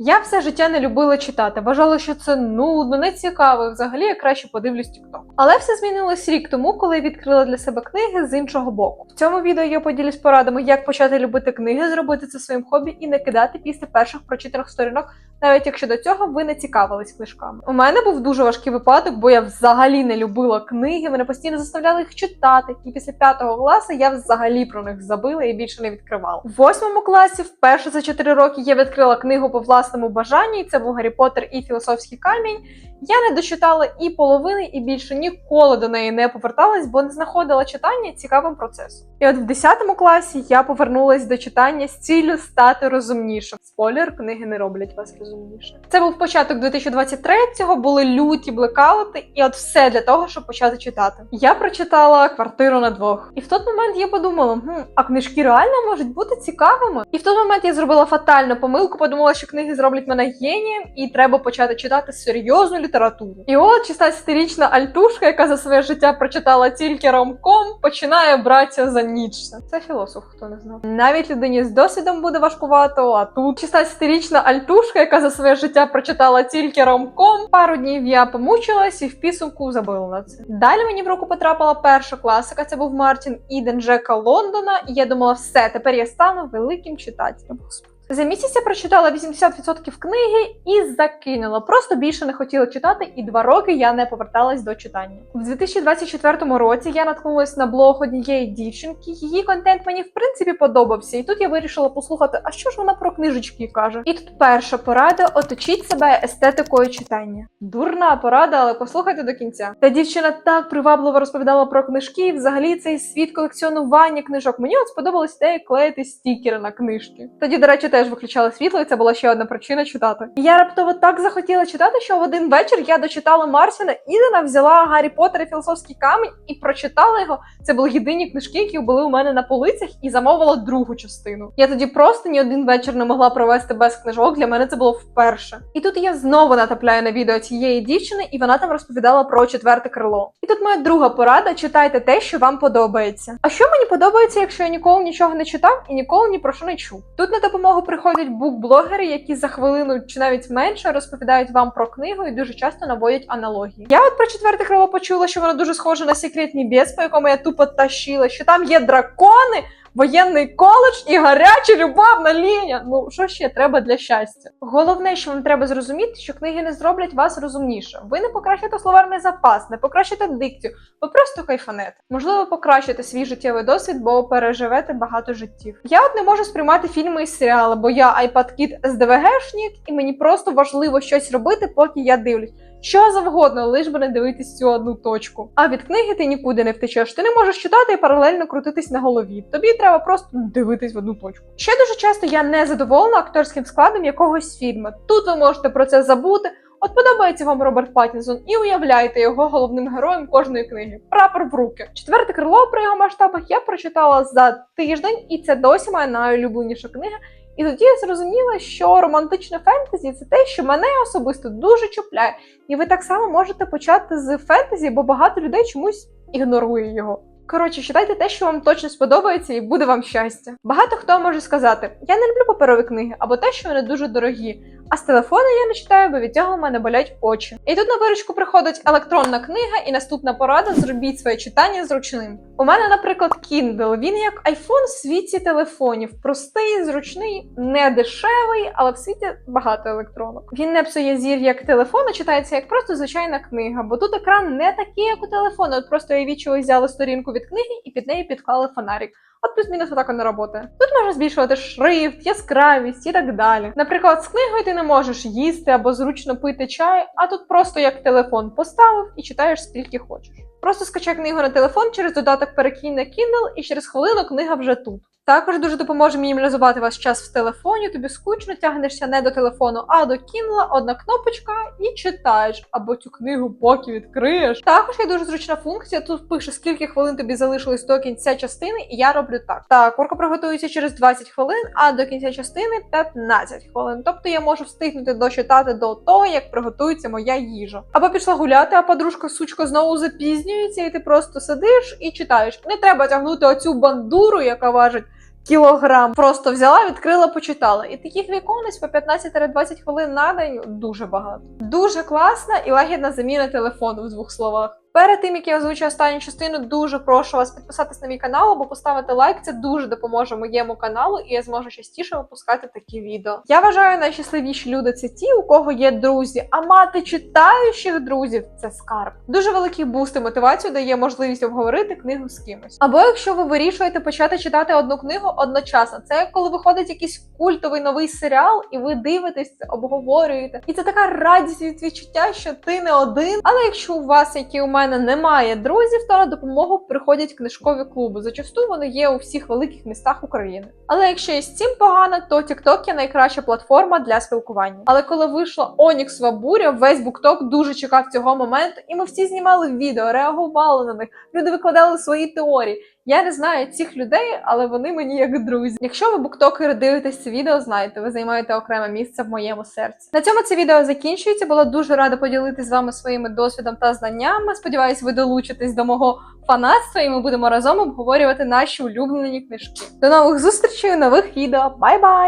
Я все життя не любила читати, вважала, що це нудно, нецікаво, і взагалі я краще подивлюсь TikTok. Але все змінилось рік тому, коли я відкрила для себе книги з іншого боку. В цьому відео я поділюсь порадами, як почати любити книги, зробити це своїм хобі і не кидати після перших прочитаних сторінок, навіть якщо до цього ви не цікавились книжками. У мене був дуже важкий випадок, бо я взагалі не любила книги, мене постійно заставляли їх читати. І після п'ятого класу я взагалі про них забила і більше не відкривала. В восьмому класі, вперше за 4 роки, я відкрила книгу по власному бажанню. Це був Гаррі Поттер і філософський камінь. Я не дочитала і половини, і більше ніколи до неї не поверталась, бо не знаходила читання цікавим процесом. І от в 10 класі я повернулась до читання з ціллю стати розумнішим. Спойлер, книги не роблять вас розумніше. Це був початок 2023-го, були люті блекаути, і от все для того, щоб почати читати. Я прочитала квартиру на двох. І в той момент я подумала: хм, а книжки реально можуть бути цікавими. І в той момент я зробила фатальну помилку, подумала, що книги зроблять мене генієм, і треба почати читати серйозну літературу. І от 16-річна альтушка, яка за своє життя прочитала тільки ромком, починає братися за Ніцше. Це філософ, хто не знав. Навіть людині з досвідом буде важкувато, а тут 16-річна альтушка, яка за своє життя прочитала тільки ромком. Пару днів я помучилась і в підсумку забила на це. Далі мені в руку потрапила перша класика. Це був Мартін Іден Джека Лондона. І я думала, все, тепер я стану великим читателем. Господи. За місяць я прочитала 80% книги і закинула. Просто більше не хотіла читати, і два роки я не поверталась до читання. В 2024 році я наткнулась на блог однієї дівчинки. Її контент мені в принципі подобався, і тут я вирішила послухати, а що ж вона про книжечки каже. І тут перша порада: оточіть себе естетикою читання. Дурна порада, але послухайте до кінця. Та дівчина так привабливо розповідала про книжки, і взагалі цей світ колекціонування книжок. Мені от сподобалась ідея клеїти стікери на книжки. Тоді, до речі, теж виключали світло, і це була ще одна причина читати. Я раптово так захотіла читати, що в один вечір я дочитала Марсіна Ідена, взяла Гаррі Поттер і філософський камінь і прочитала його. Це були єдині книжки, які були у мене на полицях, і замовила другу частину. Я тоді просто ні один вечір не могла провести без книжок. Для мене це було вперше. І тут я знову натапляю на відео цієї дівчини, і вона там розповідала про четверте крило. І тут моя друга порада: читайте те, що вам подобається. А що мені подобається, якщо я ніколи нічого не читав і ніколи ні про що не чув? Тут на допомогу приходять букблогери, які за хвилину чи навіть менше розповідають вам про книгу і дуже часто наводять аналогії. Я от про четверте крило почула, що воно дуже схоже на секретні біс, по якому я тупо тащила, що там є дракони. Воєнний коледж і гаряча любовна лінія. Ну що ще треба для щастя? Головне, що вам треба зрозуміти, що книги не зроблять вас розумніше. Ви не покращите словарний запас, не покращите дикцію, ви просто кайфанете. Можливо, покращите свій життєвий досвід, бо переживете багато життів. Я от не можу сприймати фільми і серіали, бо я iPad-кіт СДВГшник, і мені просто важливо щось робити, поки я дивлюсь. Що завгодно, лиш би не дивитись цю одну точку. А від книги ти нікуди не втечеш. Ти не можеш читати і паралельно крутитись на голові. Тобі треба просто дивитись в одну точку. Ще дуже часто я не задоволена акторським складом якогось фільму. Тут ви можете про це забути. От подобається вам Роберт Паттінсон і уявляєте його головним героєм кожної книги. Прапор в руки. Четверте крило при його масштабах я прочитала за тиждень, і це досі моя найулюбленіша книга. І тоді я зрозуміла, що романтичне фентезі це те, що мене особисто дуже чіпляє. І ви так само можете почати з фентезі, бо багато людей чомусь ігнорує його. Коротше, читайте те, що вам точно сподобається, і буде вам щастя. Багато хто може сказати: я не люблю паперові книги або те, що вони дуже дорогі. А з телефону я не читаю, бо від цього в мене болять очі. І тут на виручку приходить електронна книга, і наступна порада: зробіть своє читання зручним. У мене, наприклад, Kindle. Він як iPhone в світі телефонів. Простий, зручний, не дешевий, але в світі багато електронок. Він не псує зір як телефон, а читається як просто звичайна книга, бо тут екран не такий, як у телефону. От просто уявіть, що взяли сторінку від книги і під неї підклали фонарик. От плюс-мінус отак не працює. Тут можна збільшувати шрифт, яскравість і так далі. Наприклад, з книгою ти не можеш їсти або зручно пити чай, а тут просто як телефон поставив і читаєш скільки хочеш. Просто скачай книгу на телефон через додаток перекинь на Kindle, і через хвилину книга вже тут. Також дуже допоможе мінімалізувати ваш час в телефоні. Тобі скучно тягнешся не до телефону, а до Kindle, одна кнопочка і читаєш або цю книгу поки відкриєш. Також є дуже зручна функція. Тут пише, скільки хвилин тобі залишилось до кінця частини, і я роблю так. Так, курка приготується через 20 хвилин, а до кінця частини 15 хвилин. Тобто я можу встигнути дочитати до того, як приготується моя їжа. Або пішла гуляти, а подружка сучка знову запізнюється, і ти просто сидиш і читаєш. Не треба тягнути оцю бандуру, яка важить. кілограм. Просто взяла, відкрила, почитала. І таких віконець по 15-20 хвилин на день дуже багато. Дуже класна і лагідна заміна телефону в двох словах. Перед тим як я озвучу останню частину, дуже прошу вас підписатись на мій канал або поставити лайк. Це дуже допоможе моєму каналу, і я зможу частіше випускати такі відео. Я вважаю, найщасливіші люди це ті, у кого є друзі. А мати читаючих друзів це скарб. Дуже великий буст і мотивацію дає можливість обговорити книгу з кимось. Або якщо ви вирішуєте почати читати одну книгу одночасно, це як коли виходить якийсь культовий новий серіал, і ви дивитесь, обговорюєте. І це така радість від відчуття, що ти не один. Але якщо у вас, як і у мене, немає друзів, то на допомогу приходять книжкові клуби. Зачасту вони є у всіх великих містах України. Але якщо і з цим погано, то TikTok є найкраща платформа для спілкування. Але коли вийшла Оніксова буря, весь BookTok дуже чекав цього моменту, і ми всі знімали відео, реагували на них. Люди викладали свої теорії. Я не знаю цих людей, але вони мені як друзі. Якщо ви буктокери дивитесь це відео, знаєте, ви займаєте окреме місце в моєму серці. На цьому це відео закінчується. Була дуже рада поділитися з вами своїми досвідом та знаннями. Сподіваюсь, ви долучитесь до мого фанатства, і ми будемо разом обговорювати наші улюблені книжки. До нових зустрічей нових відео. Бай-бай!